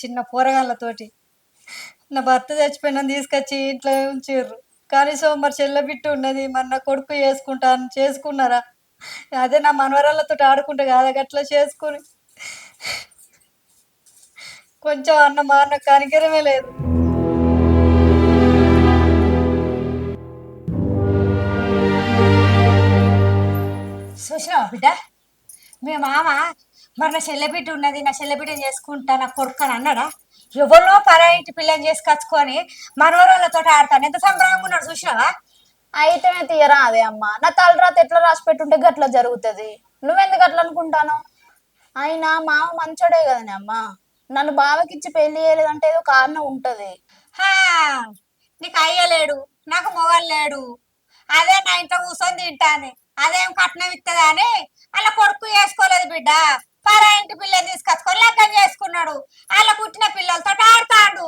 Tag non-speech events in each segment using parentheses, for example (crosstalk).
చిన్న పోరగాళ్ళతోటి. నా భర్త చచ్చిపోయిన తీసుకొచ్చి ఇంట్లో ఉంచారు కానీ మరి చెల్ల బిట్టు ఉన్నది. మరి నా కొడుకు చేసుకుంటాను చేసుకున్నారా? అదే నా మనవరాళ్ళతో ఆడుకుంటే కాదా గట్లా చేసుకుని. కొంచెం అన్న మా అన్న కనికరమే లేదు. చూసినావా బిడ్డ? మీ మామ మరి నా చెల్లెబిడ్డ ఉన్నది నా చెల్లెబిడ్డని చేసుకుంటా నా కొడుకు అని అన్నాడా? ఎవరినో పరాయింటి పిల్లని చేసుకొచ్చుకొని మనవరాళ్ళతో ఆడతాను. ఎంత సంబరంగా ఉన్నాడు చూసినావా? అయితేనే తీయరా అదే అమ్మ. నా తలరాత ఎట్లా రాసి పెట్టుంటే గట్లా జరుగుతుంది. నువ్వెందుకు అట్లా అనుకుంటాను? అయినా మామ మంచోడే కదనే అమ్మ. నన్ను బావకిచ్చి పెళ్ళి చేయలేదంటే ఏదో కారణం ఉంటది. హా, నీకు అయ్యలేడు నాకు మొగలు లేడు. అదే నా ఇంట్లో కూర్చొని తింటాను అదేం కట్నం ఇస్తుందా అని? అలా కొడుకు చేసుకోలేదు బిడ్డ. పరాయింటి పిల్లని తీసుకొచ్చుకొని లగ్గం చేసుకున్నాడు. అలా పుట్టిన పిల్లలతో ఆడతాడు.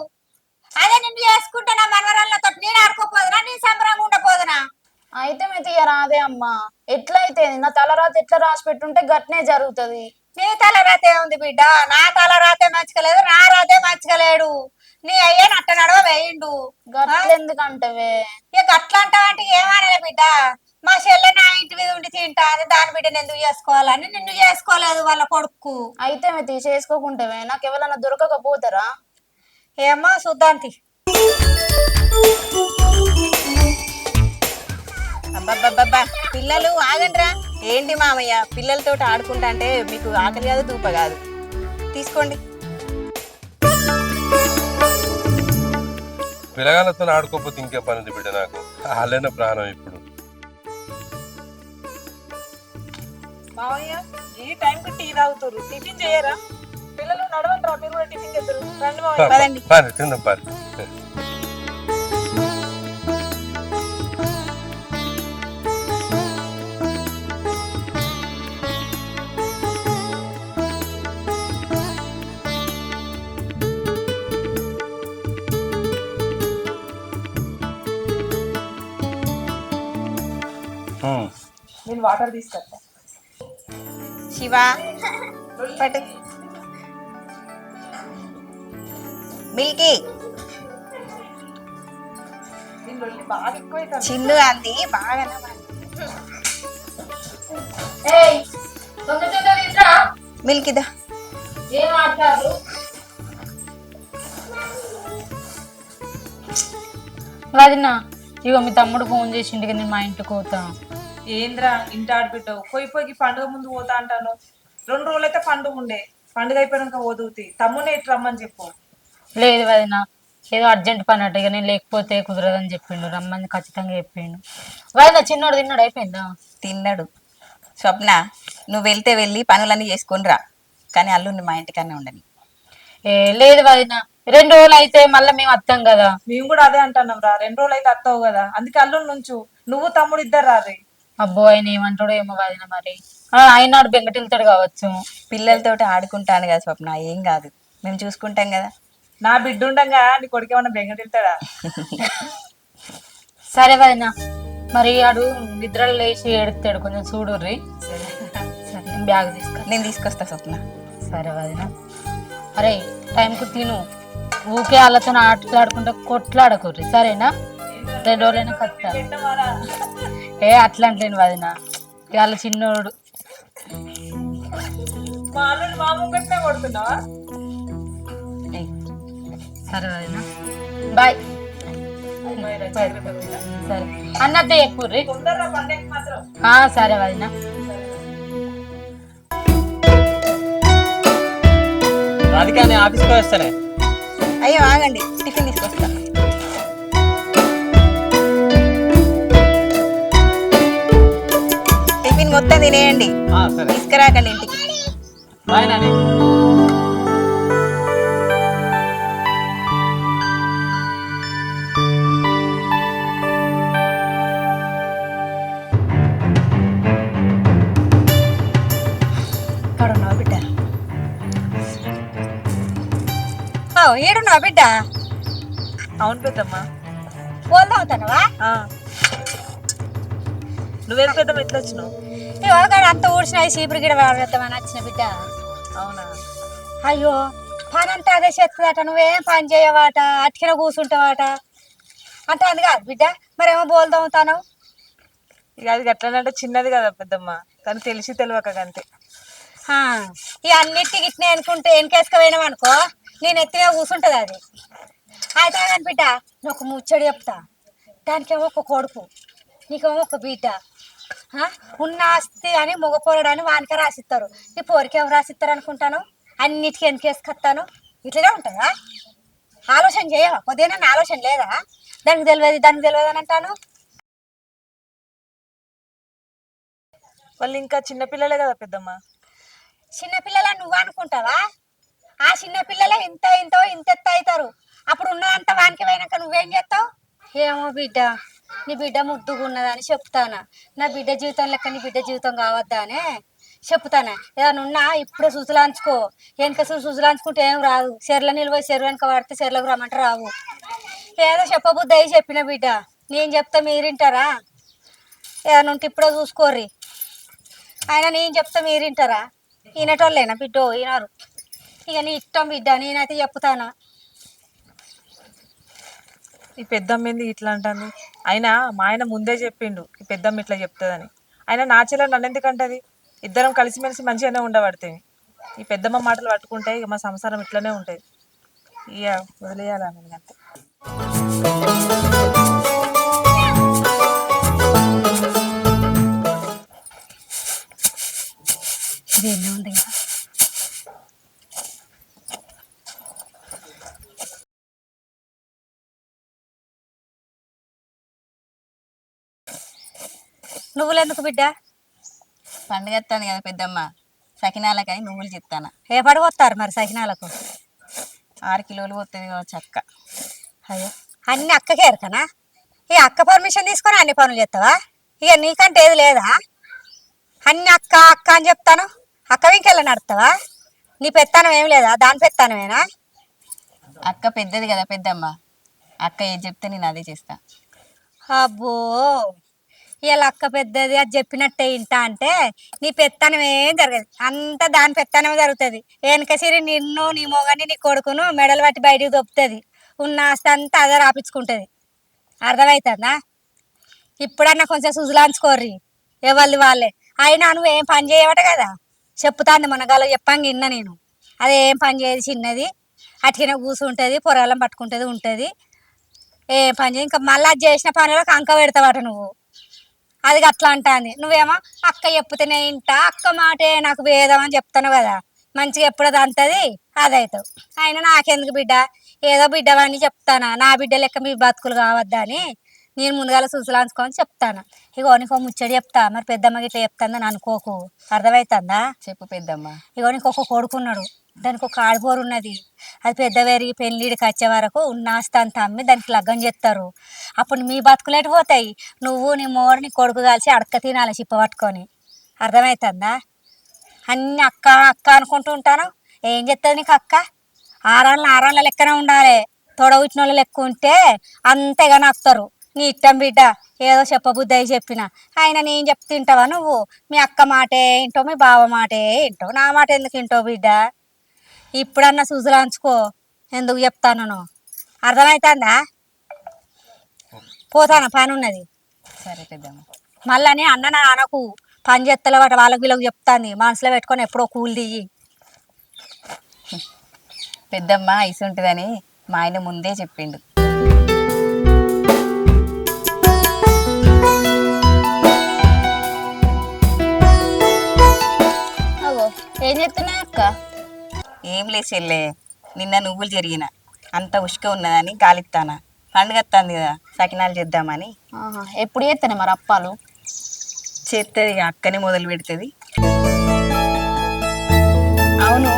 అదే నిన్ను చేసుకుంటే నా మనవరాళ్ళతో నేను ఆడుకోపోదునా? నేను సంబరంగా ఉండపోదునా? అయితే మీ తీయరా అదే అమ్మ. ఎట్లయితే నా తలరాత ఎట్లా రాసి పెట్టుంటే గట్నే జరుగుతుంది. నీ తల రాతే ఉంది బిడ్డ? నా తల రాతే మంచిగా లేదు నా రాతే మంచిగా లేడు నీ అయ్యే నట్ట నడవ వేయిండు. గట్లెందుకంటవే? ఇక అట్లా అంటావంటే ఏమనలే బిడ్డ? మా చెల్లె నా ఇంటి మీద ఉండి తింటా అని దాని బిడ్డను ఎందుకు చేసుకోవాలని నిన్ను చేసుకోలేదు వాళ్ళ కొడుకు. అయితే మీ తీ చేసుకోకుంటవే నాకు ఎవరన్నా దొరకకపోతారా? ఏమో అబ్బబ్బబ్బబ్బా పిల్లలు ఆగండ్రా. ఏంటి మామయ్య పిల్లలతో ఆడుకుంటా అంటే మీకు ఆకలి కాదు దూప కాదు. తీసుకోండి. పిల్లగాళ్ళతో ఆడుకోకపోతే ఇంకే పని బిడ్డ నాకు. వాళ్ళైన ప్రాణం ఇప్పుడు. మావయ్య ఈ టైంకి టీ తాగుతారు టిఫిన్ చేయరా? పిల్లలు నడవండి మీరు కూడా టిఫిన్ రండి మావయ్య. పదండి. తిందాం. నేను వాటర్ తీసుకొస్తా. శివ. పట్టు. మిల్కీ. చిన్ను అంది బాగా మిల్కీదా వదిన ఇగో మీ తమ్ముడు ఫోన్ చేసిండు నేను మా ఇంటికి పోతా. ఏంద్రా ఇంటి ఆడిపెట్టావు పోయి పోయి పండుగ ముందు పోతా అంటాను. రెండు రోజులు అయితే పండుగ ఉండే. పండుగ అయిపోయాక పోదుగుతాయి తమ్మునే ఇటు రమ్మని చెప్పు. లేదు వదిన. ఏదో అర్జెంట్ పని అట్ట ఇక నేను లేకపోతే కుదరదని చెప్పిండు. రమ్మని ఖచ్చితంగా చెప్పిండు. వదిన చిన్నోడు తిన్నాడు అయిపోయిందా? తిన్నాడు. స్వప్న నువ్వు వెళ్తే వెళ్ళి పనులన్నీ చేసుకొని రా. కానీ అల్లుండి మా ఇంటికన్నా ఉండని. ఏ లేదు వదిన. రెండు రోజులు అయితే మళ్ళీ మేము వస్తాం కదా. మేము కూడా అదే అంటున్నాం రా. రెండు రోజులు అయితే వస్తావు కదా. అందుకే అల్లు నుంచు నువ్వు తమ్ముడు ఇద్దరు రారే. అబ్బో ఆయన ఏమంటాడో ఏమో వదిన మరి. ఆ, ఆయనాడు బెంగటిల్తాడు కావచ్చు. పిల్లలతోటి ఆడుకుంటాను కదా స్వప్న ఏం కాదు. మేము చూసుకుంటాం కదా. నా బిడ్డ ఉండగా నీ కొడుకు ఏమన్నా బెంగటిల్తాడా (laughs) సరే వదిన మరి ఆడు నిద్రలు లేచి ఏడుస్తాడు. కొంచెం చూడుర్రి సరే. నేను బ్యాగ్ తీసుకు నేను తీసుకొస్తా స్వప్న. సరే వదిన. అరే టైంకు తిను. ఊకే వాళ్ళతో ఆటలాడుకుంటా కొట్లాడకుర్రి సరేనా? రెండు రోజులైనా కత్తా ఏ అట్లా అంటలేను వదిన. వాళ్ళ చిన్నోడు. సరే వదిన. బాయ్. సరే. అన్నట్టే ఆ, సరే వదిన. రాధిక నేను ఆఫీస్కి వస్తానే అయ్యో ఆగండి. టిఫిన్ తీసుకొస్తా. టిఫిన్ మొత్తం తినేయండి. తీసుకురాకండి ఇంటికి. బాయ్ నాని. ఇక్కడ ఉన్నావా బిడ్డ? ఓ ఏడున్నావా బిడ్డ? అవును పెద్దమ్మా. ఆ. నువ్వేం పెద్దమ్మ ఎట్లా వచ్చినావు? ఇవాళ అంత ఊడ్చిన చీపురు గిడ వాడతామని వచ్చిన బిడ్డ? అవునా? అయ్యో పని అంతా అదే చేస్తుందట నువ్వేం పని చేయవాట? అట్కిన కూర్చుంటావాట అంటే అది కాదు బిడ్డ. మరేమో బోల్దవుతాను ఇక అది ఎట్లనంటే చిన్నది కదా పెద్దమ్మ. కానీ తెలిసి తెలియక అంతే. ఈ అన్నిటికి ఇట్నే అనుకుంటే వెనకేసుకపోయినాం అనుకో నేను ఎత్తిగా కూర్చుంటది అది. అయితే బిడ్డ నువ్వు ఒక ముచ్చడి చెప్తా. దానికేమో ఒక కొడుకు నీకేమో ఒక బిడ్డ? ఉన్న ఆస్తి అని మగపోరడని వానికే రాసిస్తారు. ఈ పోరికి ఎవరు రాసిస్తారు అనుకుంటాను? అన్నిటికీ వెనకేసుకొస్తాను ఇట్లనే ఉంటుందా? ఆలోచన చేయవా? కొద్దిగా ఆలోచన లేదా? దానికి తెలియదు దానికి తెలియదు అని అంటాను? వాళ్ళు ఇంకా చిన్నపిల్లలే కదా పెద్దమ్మ? చిన్నపిల్లల నువ్వు అనుకుంటావా? ఆ చిన్నపిల్లలే ఇంత ఇంతో ఇంత ఎత్త అవుతారు. అప్పుడు ఉన్నదంతా వానికి పోయినాక నువ్వేం చేస్తావు? ఏమో బిడ్డ. నీ బిడ్డ ముద్దుగా ఉన్నదని చెప్తానా? నా బిడ్డ జీవితం లెక్క నీ బిడ్డ జీవితం కావద్దానే చెప్తానా? ఏదైనా ఉన్నా ఇప్పుడే సుజులాంచుకో వెనక సుజులాంచుకుంటే ఏం రాదు. చెర్ల నిలబోయి చెరువు వెనక పడితే చెర్లకు రమ్మంటే రావు. ఏదో చెప్పబుద్ధి అయి చెప్పిన బిడ్డ. నేను చెప్తా మీరింటారా? ఏదైనా ఉంటే ఇప్పుడే చూసుకోర్రి. ఆయన నేను చెప్తా మీరు ఈనటోళ్ళేనా బిడ్డో? ఈనారు. ఇక నీ ఇష్టం బిడ్డ. నేనైతే చెప్తానా? ఈ పెద్దమ్మ ఇట్లా అంటాను అయినా మా ఆయన ముందే చెప్పిండు ఈ పెద్దమ్మ ఇట్లా చెప్తుందని. ఆయన నా చెల్లె నన్ను ఎందుకంటది? ఇద్దరం కలిసిమెలిసి మంచిగానే ఉండబడితే. ఈ పెద్దమ్మ మాటలు పట్టుకుంటే ఇక మా సంసారం ఇట్లనే ఉంటుంది. ఇక వదిలేయాలని అంతే. ఇదేనే ఉంది నువ్వులు ఎందుకు బిడ్డ? పండుగ వస్తుంది కదా పెద్దమ్మ. సకినాలకని నువ్వులు చెప్తాను ఏ పడిపోతారు మరి సకినాలకు? ఆరు కిలోలు పోతుంది కావచ్చు అక్క. అయ్యో. అన్ని అక్కకే ఎరకనా? ఈ అక్క పర్మిషన్ తీసుకొని అన్ని పనులు చేస్తావా? ఇక నీకంటే ఏది లేదా? అన్ని అక్క అక్క అని చెప్తాను. అక్క వెంకెళ్ళ నడుస్తావా? నీ పెత్తానం ఏం లేదా? దాని పెత్తానమేనా? అక్క పెద్దది కదా పెద్దమ్మ. అక్క ఏది చెప్తే నేను అదే చేస్తా. అబ్బో. ఇలా అక్క పెద్దది అది చెప్పినట్టే ఇంట అంటే నీ పెత్తనం ఏం జరగదు. అంతా దాని పెత్తనమే జరుగుతుంది. వెనక సిరి నిన్ను నీ మొగని నీ కొడుకును మెడలు పట్టి బయటికి దొప్పుతుంది ఉన్న ఆస్తి అంతా అదే రాపించుకుంటుంది. అర్థమవుతుందా ఇప్పుడన్నా కొంచెం సుజులాంచుకోర్రి. ఎవరిది వాళ్ళే. అయినా నువ్వు ఏం పని చేయవట కదా? చెప్తాంది మనగాలో చెప్పంగా విన్నా నేను. అది ఏం పని చేయదు చిన్నది. అట్టిన కూసుంటుంది పొరగలం పట్టుకుంటుంది ఉంటుంది. ఏ పని చేయి ఇంకా మళ్ళీ అది చేసిన పనులకు అంక పెడతావట నువ్వు. అది అట్లా అంటాంది నువ్వేమో అక్క చెప్తేనే ఇంట అక్క మాటే నాకు వేదం అని చెప్తాను కదా. మంచిగా ఎప్పుడు అంతది అదవుతావు అయినా నాకెందుకు బిడ్డ? ఏదో బిడ్డవని చెప్తానా? నా బిడ్డ లెక్క మీ బతుకులు కావద్దా అని నేను ముందుగాల సుసలాంచుకొని చెప్తాను. ఇగో నీకు ముచ్చడి చెప్తా. మరి పెద్దమ్మకి ఇట్లా చెప్తాందని అనుకోకు. అర్థమవుతుందా చెప్పు పెద్దమ్మ. ఇగో నీకు ఒక కొడుకున్నాడు. దానికి ఒక ఆడబోరు ఉన్నది. అది పెద్ద పెరిగి పెళ్ళిడికి వచ్చే వరకు ఉన్న ఆస్తి అమ్మి దానికి లగ్గం చేస్తారు. అప్పుడు మీ బతుకులేటి పోతాయి? నువ్వు నీ మోరు నీ కొడుకు కలిసి అడక తినాలి చిప్ప పట్టుకొని. అర్థమవుతుందా అన్ని అక్క అక్క అనుకుంటూ ఉంటాను. ఏం చెప్తుంది నీకు అక్క? ఆరాళ్ళ ఆరాళ్ళ లెక్కనే ఉండాలి. తొడవుచ్చిన వాళ్ళు లెక్క ఉంటే అంతేగా నాకుతారు నీ ఇట్టం బిడ్డ ఏదో చెప్పబుద్ధి అయి చెప్పిన. ఆయన నేను చెప్తే తింటావా నువ్వు? మీ అక్క మాటే ఏంటో మీ బావ మాటే వింటావు నా మాట ఎందుకు ఇంటో బిడ్డ? ఇప్పుడన్నా సుజులాంచుకో ఎందుకు చెప్తాను అర్థమవుతుందా పోతాను పని ఉన్నది సరే పెద్దమ్మ. మళ్ళీ అన్న నా అనకు పని చేస్తలేవాట వాళ్ళకి వీళ్ళకి చెప్తాంది. మనసులో పెట్టుకొని ఎప్పుడో కూలి దిగి పెద్దమ్మ ఐసు ఉంటుందని మా ఆయన ముందే చెప్పిండు. ఏం చెప్తున్నావు అక్క? ఏం చెల్లే నిన్న నువ్వులు జరిగిన. అంత ఉష్క ఉన్నదని గాలిస్తానా పండుగ వస్తుంది కదా సకినాలు చేద్దామని. ఎప్పుడు చేస్తానే మరి అప్పాలు? చేస్తుంది అక్కనే మొదలు పెడుతుంది. అవును.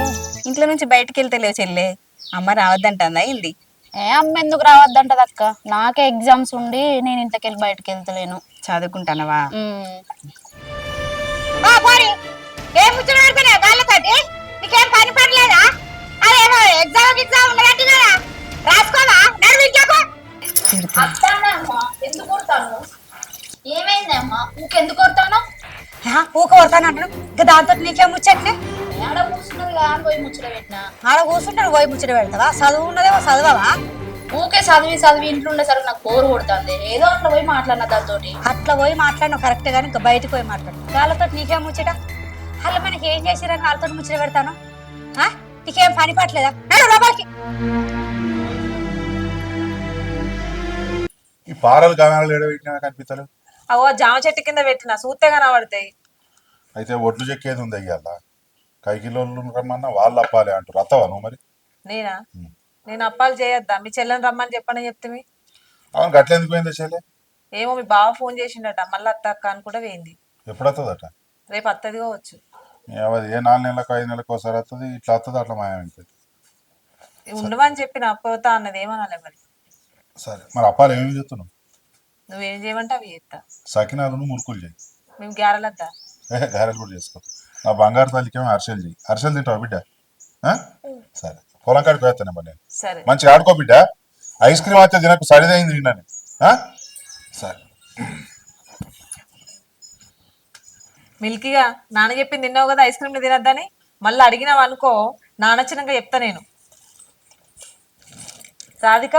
ఇంట్లో నుంచి బయటికి వెళ్తలేవు చెల్లే. అమ్మ రావద్దంటుందా ఏంది? ఏ అమ్మ ఎందుకు రావద్దంటది అక్క? నాకే ఎగ్జామ్స్ ఉండి నేను ఇంతకెళ్ళి బయటకు వెళ్తలేను. చదువుకుంటానవా? ఏం ముచ్చట నీకేం పని పడలేదా? అదేమో ఎగ్జామ్ ఎగ్జామ్ ఉన్నదంటే కదా రాసుకోవా? నడు ఇంట్లోకి ఎందుకు కొడతాను? ఏమైంది అమ్మా ఇంకెందుకు కొడతాను ఊక కొడతాను అంటాను ఇంకా దాంతో నీకేం ముచ్చట్నే ఆడ కూర్చున్నది కదా పోయి ముచ్చట పెట్టినా. ఆడ కూర్చుంటాడు పోయి ముచ్చట పెడతావా? చదువు ఉన్నదేమో చదవవా? ఊకే చదివి చదివి ఇంట్లో ఉండేసరికి నాకు బోరు కొడుతుంది. ఏదో అట్లా పోయి మాట్లాడిన దాంతోటి. అట్లా పోయి మాట్లాడిన కరెక్ట్ కానీ ఇంకా బయటకు పోయి మాట్లాడు. వాళ్ళతో నీకేం ముచ్చట? వాళ్ళు మనకి ఏం చేసిరని వాళ్ళతో ముచ్చట పెడతాను? నీకేం పని పట్టలేదా? నడు లోపలికి. ఈ పారలు గమనాలు ఎడబెట్టినా కనిపిస్తలు అవో జామ చెట్టు కింద పెట్టిన సూతే కనబడతాయి. అయితే ఒడ్లు చెక్కేది ఉంది అయ్యాల కైకిలోళ్ళు రమ్మన్నా వాళ్ళు అప్పాలి అంటారు అత్తవా నువ్వు మరి? నేనా? నేను అప్పాలు చేయొద్దా? మీ చెల్లెని రమ్మని చెప్పని చెప్తే అవును గట్ల ఎందుకు పోయింది చెల్లె? ఏమో మీ బావ ఫోన్ చేసిండట. మళ్ళీ అత్త అక్క అని కూడా వేయింది ఎప్పుడు వస్తుందట రేపు అత్తది కావచ్చు. ఏవది? ఏ నాలుగు నెలలకు ఐదు నెలలకు ఒకసారి వస్తుంది ఇట్లా వస్తుంది అట్లా మాయమైంది ఉండవని చెప్పిన అప్పవుతా అన్నది ఏమనాలి మరి? సరే మరి అప్పాలు ఏమేమి చెప్తున్నావు నువ్వేం చేయమంటే అవి చేస్తా. సకినాలను మురుకులు చేయి. మేము గ్యారెలద్దా ఏ గారెలు కూడా చేసుకో. నా బంగారు తల్లికేమో అరిసెలు చేయి అరిసెలు తింటావా బిడ్డ? సరే. పొలం కాడికి పోతాను మరి నేను. మంచిగా ఆడుకో బిడ్డ. ఐస్ క్రీమ్ అయితే తినకు సరిదైంది తిన్నాను. సరే. మిల్కీగా నాన్న చెప్పింది తిన్నావు కదా ఐస్ క్రీమ్ తినద్దని? మళ్ళీ అడిగినావు అనుకో నానచ్చినాక చెప్తా నేను. రాధిక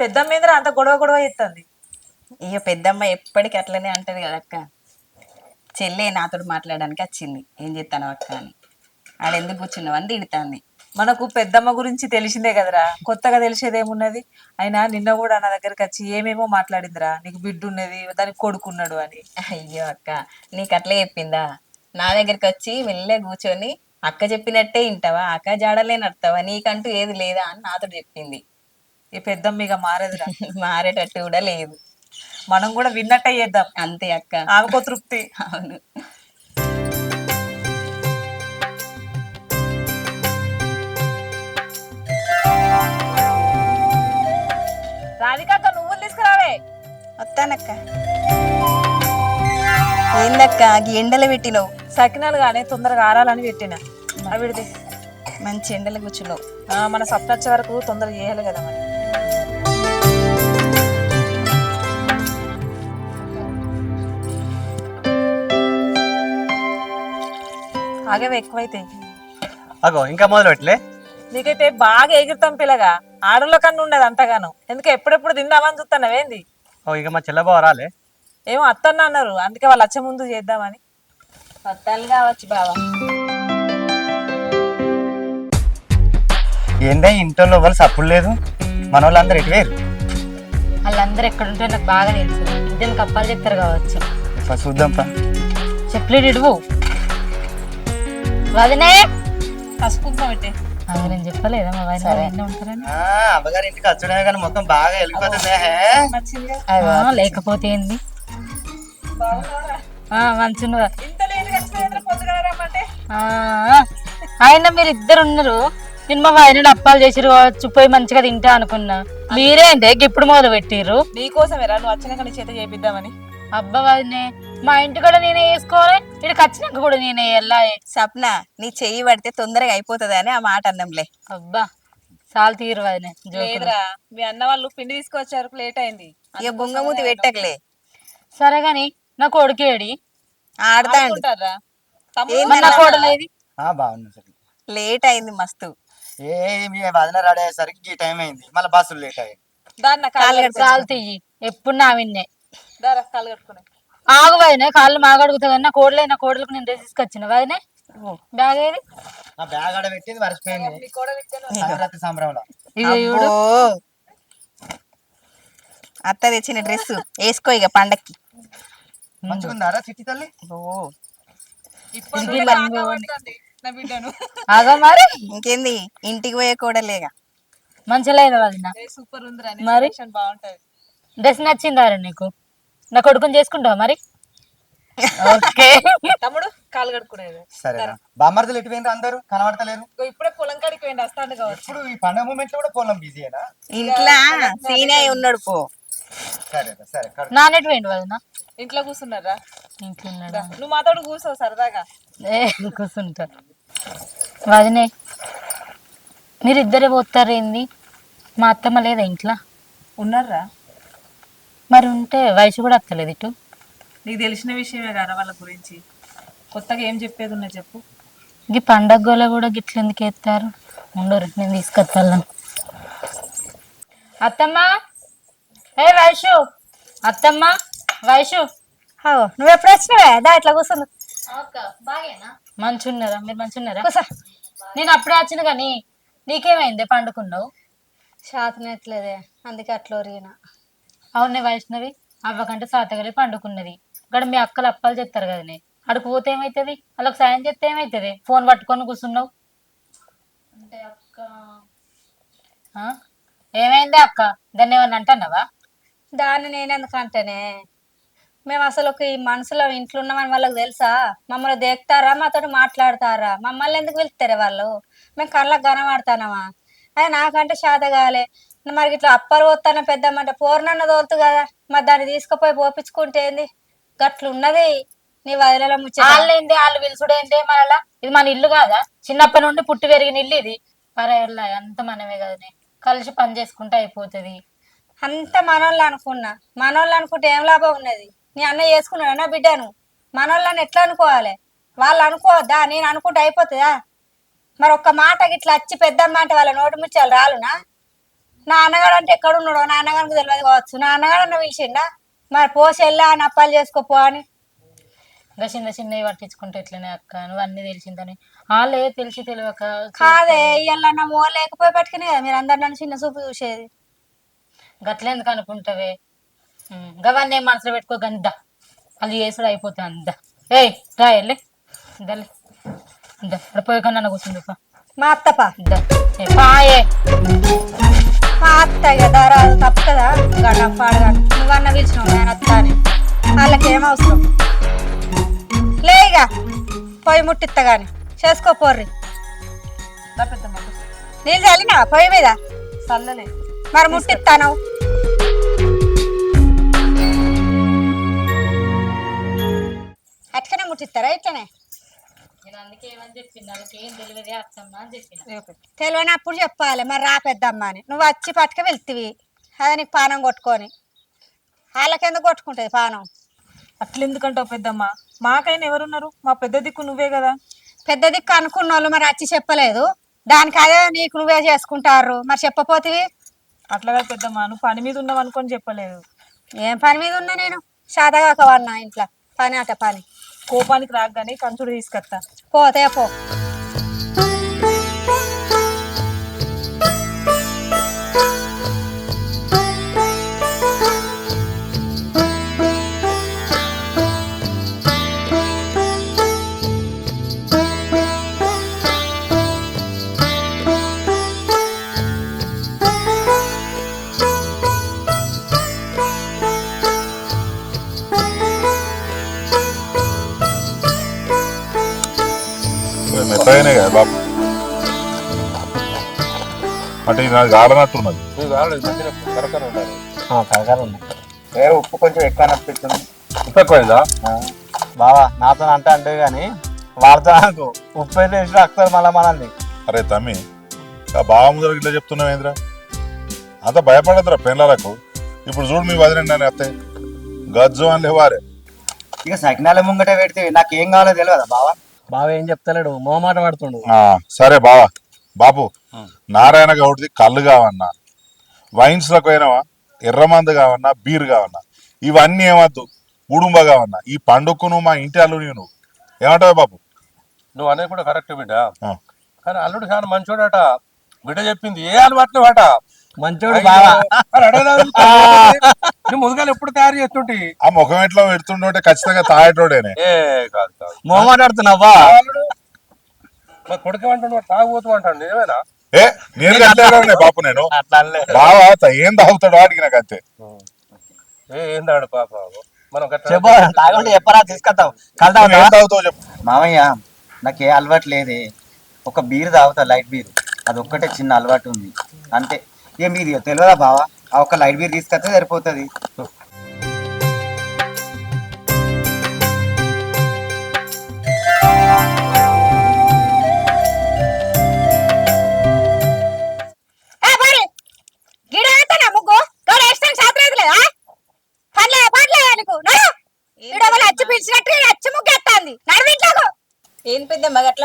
పెద్దమ్మ మీద అంత గొడవ గొడవ చేస్తుంది ఇక పెద్దమ్మ ఎప్పటికీ అట్లనే అంటది కదా అక్క. చెల్లె నాతో మాట్లాడడానికి వచ్చింది. ఏం చేస్తాను అక్క అని. ఆడెందుకు కూర్చున్నావు అని తిడుతాంది. మనకు పెద్దమ్మ గురించి తెలిసిందే కదరా. కొత్తగా తెలిసేది ఏమున్నది? అయినా నిన్న కూడా నా దగ్గరికి వచ్చి ఏమేమో మాట్లాడిందిరా? నీకు బిడ్డ ఉన్నది దానికి కొడుకున్నాడు అని. అయ్యో అక్క నీకు అట్లే చెప్పిందా? నా దగ్గరికి వచ్చి వెళ్ళే కూర్చొని అక్క చెప్పినట్టే వింటావా? అక్క జాడలే నడతావా? నీకంటూ ఏది లేదా అని నాతో చెప్పింది. ఈ పెద్దమ్మ ఇక మారేదిరా. (laughs) మారేటట్టు కూడా లేదు. మనం కూడా విన్నట్టే చేద్దాం. అంతే అక్క. ఆమెకో తృప్తి. అవును. రాధిక అక్క నువ్వులు తీసుకురావే. వస్తానక్క. ఏందక్క ఈ ఎండలు పెట్టినావు? సకినాలు కానీ తొందరగా ఆరాలని పెట్టిన. అవిడిది మంచి ఎండలు కూర్చున్నావు. ఆ, మన సప్న వచ్చే వరకు తొందరగా చేయాలి కదా మరి. ఆగవే ఎక్కువైతే అగో ఇంకా మొదలు పెట్టలే నీకైతే బాగా ఎగురుతాం పిల్లగా. ఆడోళ్ళ కన్నా ఉండదు అంతగాను. ఎందుకు ఎప్పుడెప్పుడు తిందామని చూస్తున్నావేంది ఓ ఇక మా చెల్లబావ రాలే. ఏమో అత్తన్న అన్నారు. అందుకే వాళ్ళు వచ్చే ముందు చేద్దామని. పత్తాలు కావచ్చు బావా. ఏందే ఇంట్లో వాళ్ళు సప్పుడు లేదు? మన వాళ్ళందరూ ఎటు వేరు. వాళ్ళందరూ ఎక్కడ ఉంటే నాకు బాగా తెలుసు. ఇద్దరు కప్పాలు చెప్తారు కావచ్చు. చూద్దాం పా. చెప్పలేడు ఇడువు వదినే! పసుకుంటాం పెట్టే. అది నేను చెప్పలేదా మా అమ్మగారి ఇంటికి వచ్చుడే కానీ మొత్తం బాగా వెళ్ళిపోతుంది లేకపోతే ఏంది? మంచిగా ఆయన మీరు ఇద్దరు ఉన్నారు. నేను మా వదిన అప్పాలు చేసిరు కావచ్చు పోయి మంచిగా తింటా అనుకున్నా. మీరేంటే? ఇప్పుడు మొదలు పెట్టిర్రు నీకోసమేరా నువ్వు వచ్చినాక నీ చేత చేపిద్దామని. అబ్బా వదినే మా ఇంటి కూడా నేనే వేసుకోవాలి. ఇక్కడికి వచ్చినాక కూడా నేనే వెళ్ళాలి సప్న నీ చెయ్యి పడితే తొందరగా అయిపోతుంది అని ఆ మాట అన్నంలే. అబ్బా చాలు తీరు వదినే. లేదురా మీ అన్న వాళ్ళు పిండి తీసుకొచ్చారు లేట్ అయింది. ఇక బొంగమూతి పెట్టకలే. సరే గాని నా కొడుకేడి ఆడుకుంటారా నా కోడలేది సరే. లేట్ అయింది మస్తు. ఏ మీ వదిన రెడీ అయ్యేసరికి ఈ టైం అయింది. మళ్ళీ బస్సులు లేట్ అయ్యాయి. దాన్ని. చాలు తీయి. ఎప్పుడు నా విన్నే. దారా కాళ్ళు కట్టుకునే ఆగు వదినే కాళ్ళు మాగడుగుతా కానీ నా కోడలే నా కోడలకు నేను డ్రెస్ తీసుకొచ్చిన వదినే బ్యాగ్ ఏది? ఆ బ్యాగ్ ఆడ పెట్టింది మర్చిపోయింది సంక్రాంతి సంబరంలో. ఇక చూడు. అత్త తెచ్చిన డ్రెస్ వేసుకో ఇక పండక్కి. మంచిగుందారా చిట్టి తల్లి? ఓ ఇప్పుడు పడుతుంది నా బిడ్డను. ఆగా మరి? ఇంకేంది? ఇంటికి పోయే కూడా లేక మంచిగా లేదు వదిన సూపర్ ఉందిరా నీ మరి? బాగుంటది. డ్రెస్ నచ్చిందారా నీకు? నా కొడుకుని చేసుకుంటావా మరి? ఓకే. తమ్ముడు కాళ్ళు కట్టుకునేది సరేనా. బామ్మర్దలు ఎటు పోయినారు అందరూ? కనబడతలేరు? ఇగో ఇప్పుడే పొలం కాడికి పోయింది వస్తాను కావచ్చు. ఇప్పుడు ఈ పండుగ మూమెంట్లో కూడా పొలం బిజీయేనా? ఇంట్లో సీనే ఉన్నాడు పో. సరే సరే కడు- నానెట్ వేయండి వదిన? ఇంట్లో కూర్చున్నారా? ఇంట్లో ఉన్నాడు. నువ్వు మాతోడు కూర్చో సరదాగా. ఏ కూర్చుంటా. వదినే మీరు ఇద్దరే పోతారు ఏంది మా అత్తమ్మ లేదా ఇంట్లో? ఉన్నారా? మరి ఉంటే వయసు కూడా అత్తలేదు ఇటు. నీకు తెలిసిన విషయమే కదా వాళ్ళ గురించి? కొత్తగా ఏం చెప్పేది ఉన్నా చెప్పు. ఈ పండగలో కూడా గిట్ల ఎందుకు ఎత్తారు? ఉండరు నేను తీసుకొస్తాను. అత్తమ్మ! ఏ వైషు అత్తమ్మ! వైషు హో నువ్వు ఎప్పుడు వచ్చినవే? దా ఇట్లా కూర్చుంది మంచున్నారా? మీరు మంచున్నారా? నేను అప్పుడే వచ్చిన కానీ నీకేమైంది? పండుకున్నావు? శాతనట్లేదే అందుకే అట్లా ఒరిగిన. అవునే వైష్ణవి అవ్వకంటే సాతగలి పండుకున్నది. ఇక్కడ మీ అక్కలు అప్పాలు చెప్తారు కదనే. అడుగు పోతే ఏమవుతుంది వాళ్ళకి సాయం చేస్తే ఏమవుతుంది ఫోన్ పట్టుకొని కూర్చున్నావు. అంటే అక్క? ఏమైంది అక్క? దాన్ని ఏమన్నా అంటున్నావా? దాన్ని నేనెందుకంటేనే మేము అసలు ఒక ఈ మనసులో ఇంట్లో ఉన్నామని వాళ్ళకి తెలుసా? మమ్మల్ని దేక్తారా? మాతో మాట్లాడతారా? మమ్మల్ని ఎందుకు వెళ్తారే వాళ్ళు? మేము కళ్ళకు కనబడతానమా? అది నాకంటే శాత కాలే మరి ఇట్లా అప్పలు పోతాన పెద్దమ్మంటే పోర్నన్న తోలుతు కదా. మరి దాన్ని తీసుకుపోయి పోపించుకుంటే ఏంది? గట్లు ఉన్నది నీ వదిలేల ముచ్చట. వాళ్ళు ఏంది? వాళ్ళు పిలుచుడేంటి మళ్ళా ఇది మన ఇల్లు కాదా? చిన్నప్పటి నుండి పుట్టి పెరిగిన ఇల్లు ఇది. పరేళ్ళ అంత మనమే కదనే కలిసి పని చేసుకుంటే అయిపోతుంది. అంత మనోళ్ళు అనుకున్నా. మనోళ్ళు అనుకుంటే ఏం లాభం ఉన్నది? నీ అన్న చేసుకున్నాడు? నా బిడ్డను. మనోళ్ళని ఎట్లా అనుకోవాలి? వాళ్ళు అనుకోవద్దా? నేను అనుకుంటే అయిపోతుందా? మరి ఒక్క మాట ఇట్లా వచ్చి పెద్దమ్మ అంటే వాళ్ళ నోటి ముచ్చాలు రాలునా? నా అన్నగాడు అంటే ఎక్కడ ఉన్నాడో నా అన్నగానికి తెలియదు కావచ్చు. నా అన్నగాడు అన్న పిలిచిండా? మరి పోసి వెళ్ళా అని అప్పాలు చేసుకోపో అని. ఇంకా చిన్న చిన్నవి పట్టించుకుంటే ఎట్లనే అక్క? నువ్వు అన్ని తెలిసిందని. వాళ్ళే తెలిసి తెలియక కాదే ఇవాళ నా మో లేకపోయి పట్టుకునే కదా మీరు. అందరు నన్ను చిన్న చూపు చూసేది. గట్లెందుకు అనుకుంటావే? గవన్నీ ఏం మనసులో పెట్టుకో గంద వాళ్ళు చేసుడు అయిపోతుంది అంద. ఏయ్ రా వెళ్ళి. దలే ఇక్కడ పోయి కన్నా కూర్చుంది పా. మా అత్తపా పాయే అత్త రాదు తప్పు కదా గడ పాడగా నువ్వన్న పిలిచినావు నేను అత్త అని. వాళ్ళకి పొయ్యి ముట్టిత్త గాని. చేసుకో పోర్రి. నీళ్ళు చల్లినా? పొయ్యి మీద? చల్లలే. మరి ముట్టిస్తాను అట్లనే ముట్టిస్తారా ఇట్లనే? తెలియనప్పుడు చెప్పాలి మరి రా పెద్దమ్మ అని. నువ్వు వచ్చి పట్టుక వెళ్తివి అదే నీకు పానం కొట్టుకొని. వాళ్ళకెందుకు కొట్టుకుంటుంది పానం? అట్లెందుకంటావు పెద్దమ్మ? మాకైనా ఎవరున్నారు? మా పెద్ద దిక్కు నువ్వే కదా. పెద్ద దిక్కు అనుకున్న వాళ్ళు మరి వచ్చి చెప్పలేదు. దానికి అదే నీకు నువ్వే చేసుకుంటారు. మరి చెప్పపోతివి? అట్లాగా పెద్దమ్మ నువ్వు పని మీద ఉన్నావు అనుకొని చెప్పలేదు. ఏం పని మీద ఉన్నా నేను? శాతగాక వన్నా ఇంట్లో? పని అట పని. కోపానికి రాగానే కంచుడు తీసుకొస్తా. పోతే పో. నాకు కాలనట్టున్నది ఏ ఉప్పు కొంచెం ఎక్కువ అనిపిస్తుంది ఉప్పు ఎక్కువైందా బావా నాతో అంటే అంటే కానీ వాడితో నాకు ఉప్పు అయితే వేసి రాస్తారు మళ్ళీ మనల్ని అరే తమ్మి ఆ బావ ముందర ఇట్లా చెప్తున్నావు ఏంద్రా? అంత భయపడదురా పెళ్ళలకు ఇప్పుడు చూడు మీ వదిన నేను అత్తయ్య గజ్జు అని లేవారే ఇక సకినాల ముంగట పెడితే నాకు ఏం కావాలో తెలియదా బావా? బావ ఏం చెప్తలేడు మోమాట పడుతుండు. ఆ, సరే బావా. బాపు నారాయణ గౌడ్ది కళ్ళు కావన్నా వైన్స్లకు పోయినావా ఎర్రమందు కావన్నా బీర్ కావన్నా ఇవన్నీ ఏమద్దు ఉడుంబ కావన్నా ఈ పండుగకు నువ్వు మా ఇంటి అల్లుడి నువ్వు. ఏమంటావు బాపు నువ్వు అనేది కూడా కరెక్ట్ బిడ్డ. కానీ అల్లుడు చాలా మంచోడట బిడ్డ చెప్పింది ఏ అలవాట్లు వాట? మంచోడు ముదుగాలు ఎప్పుడు తయారు చేస్తుంటి? ఆ ముఖం ఎట్లా పెడుతుండే ఖచ్చితంగా తాగేటోడేనే. అల్లుడు మా కొడుకు అంటాడు తాగుబోతు అంటాడు నిజమేనా? ఏ నేను కట్టలేనే బాపు నేను. బావా ఏం తాగుతాడు వాడికి నాకు అంతే ఏ ఏందాడు పాప చెప్పు తాగండి చెప్పరా కలుతావు తాగుతావు? చెప్పు. మామయ్య నాకు ఏ అలవాటు లేదే. ఒక బీర్ తాగుతా లైట్ బీర్. అది ఒక్కటే చిన్న అలవాటు ఉంది. అంతే. ఏ మీరు తెలియదా బావా? ఆ ఒక లైట్ బీర్ తీసుకొస్తే సరిపోతుంది.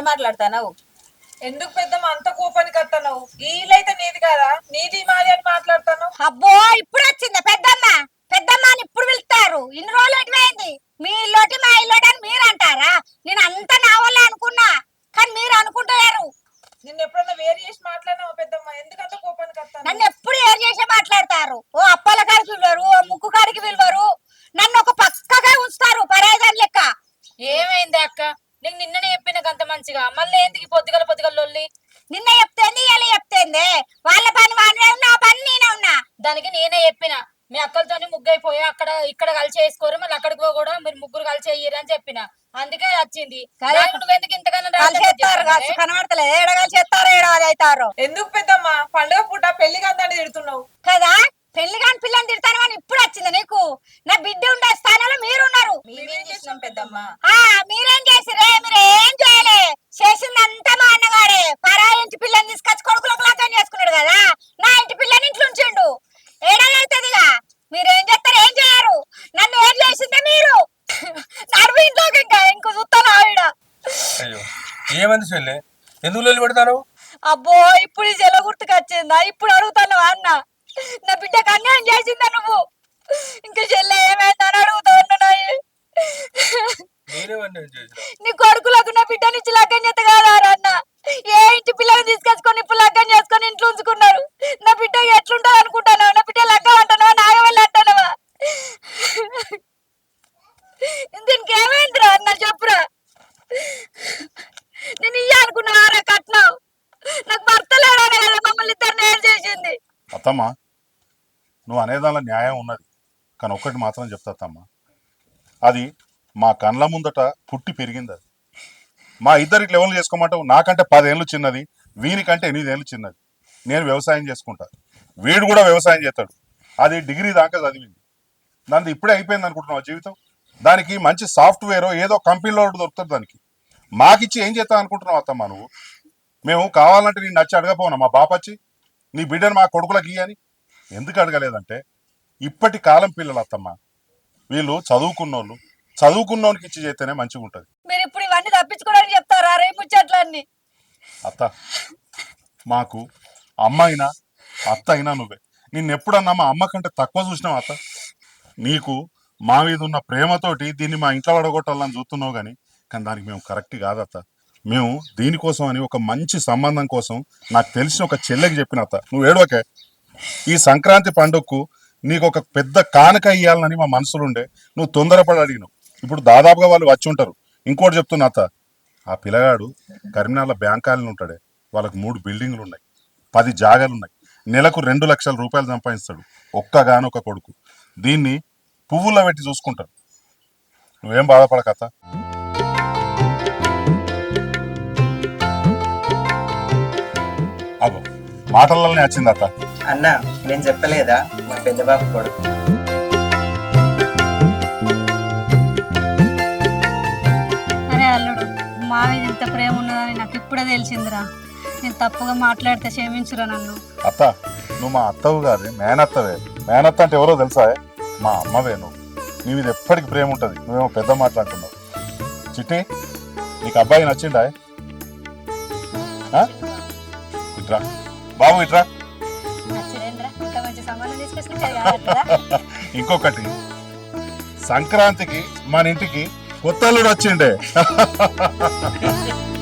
మాట్లాడతానవు? ఎందుకు పెద్దమ్మ అంత కోపానికి వస్తున్నావు? ఇల్లైతే నీది కాదా. నీది మాది అని మాట్లాడతాను. అబ్బో ఇప్పుడు వచ్చింది పెద్దమ్మ. పెద్దమ్మ అని ఇప్పుడు పిలుస్తారు. ఇన్ని రోజులు ఎటువైంది? మీ ఇల్లోటి మా ఇల్లోటి అని మీరు అంటారా నేను అంత నా వల్ల అనుకున్నా. కానీ మీరు అనుకుంటలేరు. నిన్ను ఎప్పుడన్నా వేరు చేసి మాట్లాడినావు పెద్దమ్మ ఎందుకంత కోపానికి వస్తాను నన్ను ఎప్పుడు ఏం చేసి మాట్లాడతారు ఓ అప్పల కాడికి పిలవరు ఓ ముక్కు కాడికి పిలవరు నన్ను ఒక పక్కగా ఉంచుతారు పరాయిదాని లెక్క ఏమైంది అక్క నీకు నిన్ననే చెప్పిన అంత మంచిగా మళ్ళీ ఎందుకు పొద్దుగల పొద్దుగల లొల్లి నిన్న చెప్తేంది ఇలా చెప్తేంది వాళ్ళ పని వాడినే ఉన్నా నా పని నేనే ఉన్నా దానికి నేనే చెప్పిన మీ అక్కలతోని ముగ్గైపోయి అక్కడ ఇక్కడ కలిసి వేసుకోరు మళ్ళీ అక్కడికి కూడా మీరు ముగ్గురు కలిసి వేయరు అని చెప్పిన అందుకే వచ్చింది సరే. దానికి నువ్వు ఎందుకు ఇంతగానో కలిసి చేస్తారు రాజకీయం చేస్తున్నావే? కనబడతలేదు ఏడ కలిసి చేస్తారు ఏడ అది అవుతారు ఎందుకు పెద్దమ్మ పండుగ పూట పెళ్ళి కందని తిడుతున్నావు కదా పెళ్ళి కాని పిల్లని తిడతాను అని ఇప్పుడు వచ్చింది నీకు నా బిడ్డ ఉండే స్థానంలో మీరున్నారు మేమేం చేసినాం పెద్దమ్మ ఆ మీరేం చేసిరే మీరు ఏం చేయలే చేసిందంతా మా అన్నగాడే పరా ఇంటి పిల్లని తీసుకొచ్చి కొడుకులకు లగ్గం చేసుకున్నాడు కదా నా ఇంటి పిల్లని ఇంట్లో ఉంచిండు ఏడాదవుతుందిగా మీరేం చేస్తారు ఏం చేయరు నన్ను ఏం చేసిందే మీరు నడువు ఇంట్లోకి ఇంకా ఇంకో చూస్తాను ఆవిడ అయ్యో ఏమంది చెల్లె? ఎందుకు లొల్లి పెడతాను అబ్బో ఇప్పుడు జల గుర్తుకొచ్చిందా? ఇప్పుడు అడుగుతాను అన్న. నా బిడ్డకు అన్యాయం చేసిందా నువ్వు? ఇంకా చెల్లె ఏమైందని అడుగుతా ఉన్నాయి నేనేమన్నా చేసిన? నీ కొడుకులకు నా బిడ్డనిచ్చి లగ్గం చేత కాదా అన్న. ఏ ఇంటి పిల్లని తీసుకొచ్చుకొని ఇప్పుడు లగ్గం చేసుకొని ఇంట్లో ఉంచుకున్నారు? నా బిడ్డ ఎట్లుంటది అనుకుంటాను నా బిడ్డ లగ్గం అంటానవా? నాగవల్లి అంటానవా? దీనికి ఏమైందిరా అన్న చెప్పురా. నేను ఇయ్య ఆరా కట్నం నాకు భర్త లేడానే కదా మమ్మల్ని ఇద్దరు నేను చేసింది? అత్తమ్మా నువ్వు అనేదానిలో న్యాయం ఉన్నది. కానీ ఒక్కటి మాత్రం చెప్తా అత్తమ్మ. అది మా కండ్ల ముందట పుట్టి పెరిగింది అది. మా ఇద్దరికి లెవెల్ చేసుకోమంటావు? నాకంటే పదేళ్ళు చిన్నది వీనికంటే ఎనిమిదేళ్ళు చిన్నది. నేను వ్యవసాయం చేసుకుంటా. వీడు కూడా వ్యవసాయం చేస్తాడు. అది డిగ్రీ దాకా చదివింది. దాని ఇప్పుడే అయిపోయింది అనుకుంటున్నావు జీవితం? దానికి మంచి సాఫ్ట్వేర్ ఏదో కంపెనీలో ఒకటి దొరుకుతుంది దానికి. మాకిచ్చి ఏం చేస్తా అనుకుంటున్నావు అత్తమ్మ నువ్వు? మేము కావాలంటే నేను నచ్చి అడగపోనా? మా బాపచ్చి నీ బిడ్డను మా కొడుకులకి ఇయ్యని? ఎందుకు అడగలేదంటే ఇప్పటి కాలం పిల్లలు అత్తమ్మ వీళ్ళు చదువుకున్నోళ్ళు చదువుకున్నోనికి ఇచ్చి చేస్తేనే మంచిగా ఉంటుంది. మీరు ఇప్పుడు ఇవన్నీ తప్పించుకోవడానికి చెప్తారా? రే ముచ్చట్లన్నీ అత్త మాకు అమ్మ అయినా అత్త అయినా నువ్వే. నిన్ను ఎప్పుడన్నా మా అమ్మ కంటే తక్కువ చూసినావు అత్త? నీకు మా మీద ఉన్న ప్రేమతోటి దీన్ని మా ఇంట్లో పడగొట్టాలని చూస్తున్నావు కానీ కానీ దానికి మేము కరెక్ట్ కాదత్త మేము దీనికోసం అని ఒక మంచి సంబంధం కోసం నాకు తెలిసిన ఒక చెల్లెకి చెప్పిన అత్త. నువ్వు ఏడవకే. ఈ సంక్రాంతి పండుగకు నీకు ఒక పెద్ద కానుక ఇవ్వాలని మా మనసులో ఉండే. నువ్వు తొందరపడి అడిగినావు. ఇప్పుడు దాదాపుగా వాళ్ళు వచ్చి ఉంటారు. ఇంకోటి చెప్తున్నా అత్త. ఆ పిల్లగాడు కరీంనగర్ల బ్యాంక్ ఉంటాడే. వాళ్ళకు మూడు బిల్డింగ్లు ఉన్నాయి. పది జాగాలు ఉన్నాయి. నెలకు రెండు లక్షల రూపాయలు సంపాదిస్తాడు. ఒక్కగానొక్క కొడుకు. దీన్ని పువ్వుల్లో పెట్టి చూసుకుంటారు. నువ్వేం బాధపడకత్త మాటలలోనే వచ్చింది అత్త. అన్న నేను చెప్పలేదా? మా పెద్ద బాబు కొడుకు. అరే అల్లుడు మా మీద ఇంత ప్రేమ ఉన్నదని నాకు ఇప్పుడే తెలిసిందిరా. నేను తప్పుగా మాట్లాడితే క్షమించురా నన్ను. అత్త నువ్వు మా అత్తవు కాదు మేనత్తవే. మేనత్త అంటే ఎవరో తెలుసా? మా అమ్మవే నువ్వు. నీ మీద ఎప్పటికి ప్రేమ ఉంటుంది. నువ్వేమో పెద్ద మాట్లాడుతున్నావు. చిట్టి నీకు అబ్బాయి నచ్చిండా ఆ? ఇట్రా. బాబు ఇట్రా. (laughs) ఇంకొకటి సంక్రాంతికి మన ఇంటికి కొత్త అల్లుడు వచ్చిండే. (laughs)